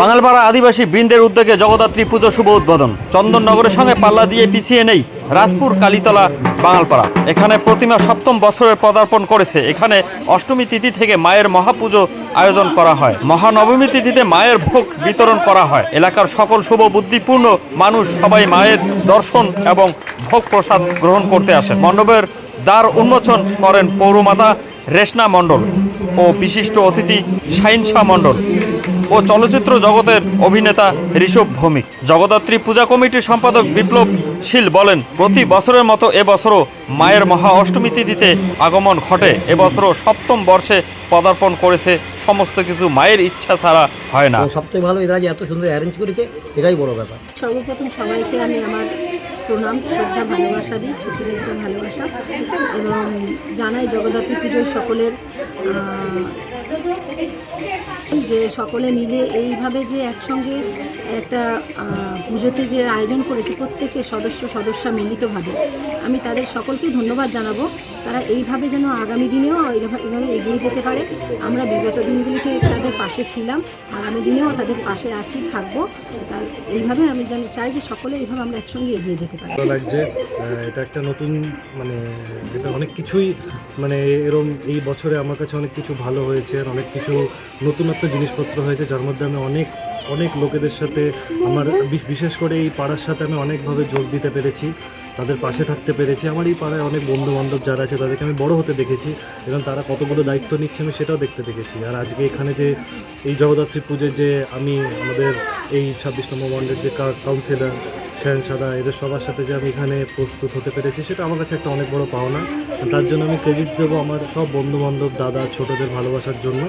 বাঙালপাড়া আদিবাসী বৃন্দের উদ্যোগে জগদ্ধাত্রী পুজো শুভ উদ্বোধন। চন্দননগরের সঙ্গে পাল্লা দিয়ে পিছিয়ে নেই রাজপুর কালীতলা বাঙালপাড়া। এখানে প্রতিমা সপ্তম বছরের পদার্পণ করেছে। এখানে অষ্টমী তিথি থেকে মায়ের মহাপুজো আয়োজন করা হয়। মহানবমী তিথিতে মায়ের ভোগ বিতরণ করা হয়। এলাকার সকল শুভ বুদ্ধিপূর্ণ মানুষ সবাই মায়ের দর্শন এবং ভোগ প্রসাদ গ্রহণ করতে আসেন মণ্ডপের দ্বার উন্মোচন করেন পৌরমাতা রেশনা মণ্ডল ও বিশিষ্ট অতিথি শাহিনশাহ মণ্ডল। ও চলচ্চিত্র জগতের অভিনেতা ঋষভ ভৌমিক। জগদ্ধাত্রী পূজা কমিটির সম্পাদক বিপ্লব শীল বলেন প্রতি বছরের মতো এবছরও মায়ের মহা অষ্টমী তিথিতে আগমন ঘটে। এবছরও সপ্তম বর্ষে পদার্পণ করেছে সমস্ত কিছু মায়ের ইচ্ছা ছাড়া হয় না। সবথেকে ভালো এরা যে এত সুন্দর অ্যারেঞ্জ করেছে এটাই বড় ব্যাপার। সর্বপ্রথম সবাইকে আমি আমার প্রণাম শ্রদ্ধা ভালোবাসা দিই ছোটো ভালোবাসা। এবং জানাই জগদ্ধাত্রী পুজোর সকলের যে সকলে মিলে এইভাবে যে একসঙ্গে একটা পুজোতে যে আয়োজন করেছে প্রত্যেকের সদস্য, সদস্যা মিলিতভাবে, আমি তাদের সকলকে ধন্যবাদ জানাব। তারা এইভাবে যেন আগামী দিনেও এইভাবে এগিয়ে যেতে পারে। আমরা বিগত দিনগুলিতে তাদের পাশে ছিলাম, আগামী দিনেও তাদের পাশে আছি, থাকব। তার এইভাবে আমি জানি চাই যে সকলে এইভাবে আমরা একসঙ্গে এগিয়ে যেতে পারি। লাগছে এটা একটা নতুন মানে যেটা অনেক কিছুই মানে এরম এই বছরে আমার কাছে অনেক কিছু ভালো হয়েছে। আর অনেক কিছু নতুনত্ব জিনিসপত্র হয়েছে, যার মধ্যে আমি অনেক অনেক লোকেদের সাথে আমার বিশেষ করে এই পাড়ার সাথে আমি অনেকভাবে যোগ দিতে পেরেছি, তাদের পাশে থাকতে পেরেছি। আমার এই পাড়ায় অনেক বন্ধু বান্ধব যারা আছে, তাদেরকে আমি বড় হতে দেখেছি, এবং তারা কতগুলো দায়িত্ব নিচ্ছে আমি সেটাও দেখতে দেখেছি। আর আজকে এখানে যে এই জগদ্ধাত্রী পুজোর যে আমি আমাদের এই ছাব্বিশ নম্বর ওয়ার্ডের যে কাউন্সিলর শ্যান সাদা এদের সবার সাথে যে আমি এখানে প্রস্তুত হতে পেরেছি সেটা আমার কাছে একটা অনেক বড় পাওনা। তার জন্য আমি ক্রেডিটস দেবো আমার সব বন্ধু বান্ধব দাদা ছোটদের ভালোবাসার জন্য।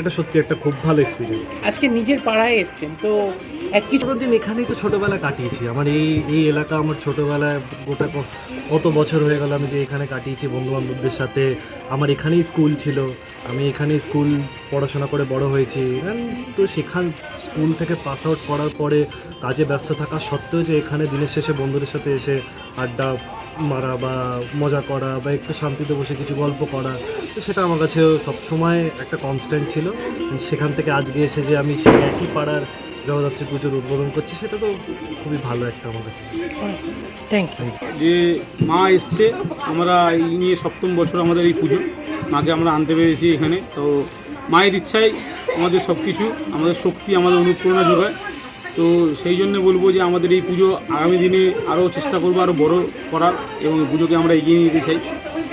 এটা সত্যি একটা খুব ভালো এক্সপিরিয়েন্স আজকে নিজের পাড়ায় এসছেন তো এক কিছু দিন এখানেই তো ছোটোবেলা কাটিয়েছি। আমার এই এই এলাকা আমার ছোটোবেলায় গোটা কত বছর হয়ে গেল আমি যে এখানে কাটিয়েছি বন্ধু বান্ধবদের সাথে। আমার এখানেই স্কুল ছিল। আমি এখানে স্কুল পড়াশোনা করে বড় হয়েছি। তো সেখান স্কুল থেকে পাস আউট করার পরে কাজে ব্যস্ত থাকা সত্ত্বেও যে এখানে দিনের শেষে বন্ধুদের সাথে এসে আড্ডা মারা বা মজা করা বা একটু শান্তিতে বসে কিছু গল্প করা তো সেটা আমার কাছে সবসময় একটা কনস্ট্যান্ট ছিল। সেখান থেকে আজকে এসে যে আমি সেই একই পাড়ার জগদ্ধাত্রী পুজোর উদ্বোধন করছি সেটা তো খুবই ভালো একটা আমার কাছে। থ্যাংক ইউ যে মা এসছে আমরা এই নিয়ে সপ্তম বছর আমাদের এই পুজো। মাকে আমরা আনতে পেরেছি এখানে। তো মায়ের ইচ্ছাই আমাদের সব কিছু আমাদের শক্তি, আমাদের অনুপ্রেরণা যোগায়। তো সেই জন্য বলব যে আমাদের এই পুজো আগামী দিনে আরও চেষ্টা করব আরও বড় করার এবং পুজোকে আমরা এগিয়ে নিতে চাই।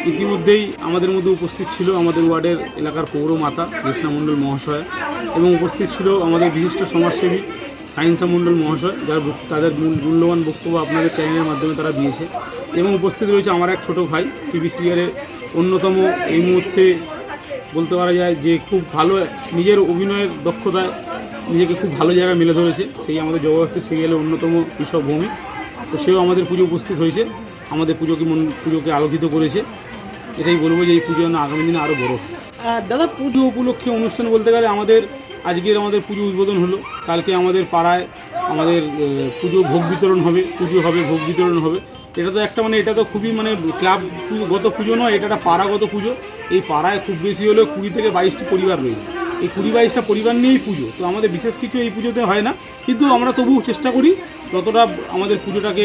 ইতিমধ্যেই আমাদের মধ্যে উপস্থিত ছিল আমাদের ওয়ার্ডের এলাকার পৌর মাতা কৃষ্ণা মণ্ডল মহাশয় এবং উপস্থিত ছিল আমাদের বিশিষ্ট সমাজসেবী সাইন্সা মণ্ডল মহাশয়, যার তাদের মূল- মূল্যবান বক্তব্য আপনাদের চ্যানেলের মাধ্যমে তারা দিয়েছে। এবং উপস্থিত রয়েছে আমার এক ছোট ভাই টিভি সিরিয়ালের অন্যতম এই মুহূর্তে বলতে পারা যায় যে খুব ভালো নিজের অভিনয়ের দক্ষতায় নিজেকে খুব ভালো জায়গায় মেলে ধরেছে। সেই আমাদের জগৎ সিরিয়ালের অন্যতম কৃষক ভূমি তো সেও আমাদের পুজো উপস্থিত হয়েছে। আমাদের পুজোকে মন পুজোকে আলোকিত করেছে। এটাই বলব যে এই পুজো যেন আগামী দিনে আরও বড় দাদা, পুজো উপলক্ষে অনুষ্ঠান বলতে গেলে আমাদের আজকের আমাদের পুজো উদ্বোধন হলো। কালকে আমাদের পাড়ায় আমাদের পুজো ভোগ বিতরণ হবে, পুজো হবে, ভোগ বিতরণ হবে। এটা তো একটা মানে এটা তো খুবই মানে ক্লাব পুজো গত পুজো নয় এটা একটা পাড়াগত পুজো। এই পাড়ায় খুব বেশি হলেও কুড়ি থেকে বাইশটি পরিবার রয়েছে। এই কুড়ি বাইশটা পরিবার নিয়েই পুজো তো আমাদের বিশেষ কিছু এই পুজোতে হয় না। কিন্তু আমরা তবুও চেষ্টা করি যতটা আমাদের পুজোটাকে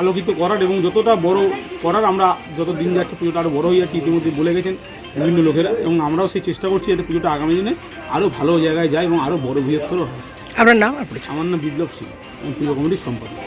আলোকিত করার এবং যতটা বড় করার আমরা যত দিন যাচ্ছে পুজোটা আরও বড় হয়ে যাচ্ছে ইতিমধ্যে বলে গেছেন বিভিন্ন লোকেরা। এবং আমরাও সেই চেষ্টা করছি যাতে পুজোটা আগামী দিনে আরও ভালো জায়গায় যায় এবং আরও বড় বৃহত্তর হয়। আপনার নাম? আমার নাম বিপ্লব সিং পুজো কমিটির সম্পাদক।